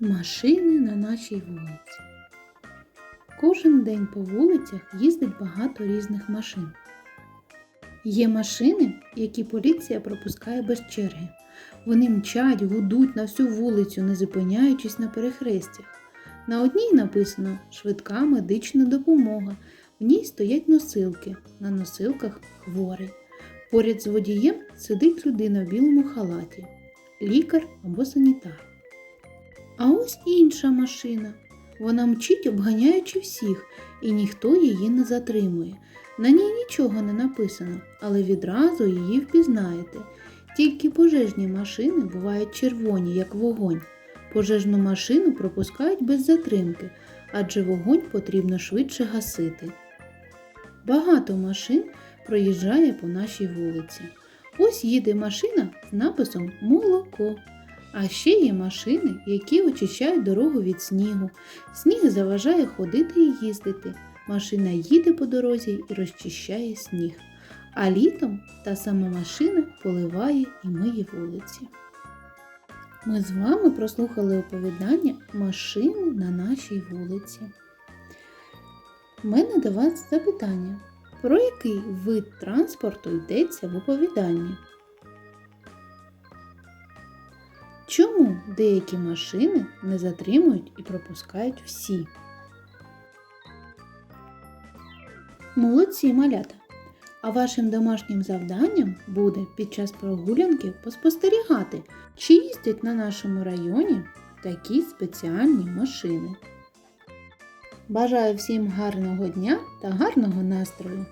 Машини на нашій вулиці. Кожен день по вулицях їздить багато різних машин. Є машини, які поліція пропускає без черги. Вони мчать, гудуть на всю вулицю, не зупиняючись на перехрестях. На одній написано швидка медична допомога. В ній стоять носилки, на носилках хворий. Поряд з водієм сидить людина в білому халаті, лікар або санітар. А ось інша машина. Вона мчить, обганяючи всіх, і ніхто її не затримує. На ній нічого не написано, але відразу її впізнаєте. Тільки пожежні машини бувають червоні, як вогонь. Пожежну машину пропускають без затримки, адже вогонь потрібно швидше гасити. Багато машин проїжджає по нашій вулиці. Ось їде машина з написом Молоко. А ще є машини, які очищають дорогу від снігу. Сніг заважає ходити і їздити. Машина їде по дорозі і розчищає сніг. А літом та сама машина поливає і миє вулиці. Ми з вами прослухали оповідання Машини на нашій вулиці. У мене до вас запитання. Про який вид транспорту йдеться в оповіданні? Чому деякі машини не затримують і пропускають всі? Молодці малята! А вашим домашнім завданням буде під час прогулянки поспостерігати, чи їздять на нашому районі такі спеціальні машини. Бажаю всім гарного дня та гарного настрою!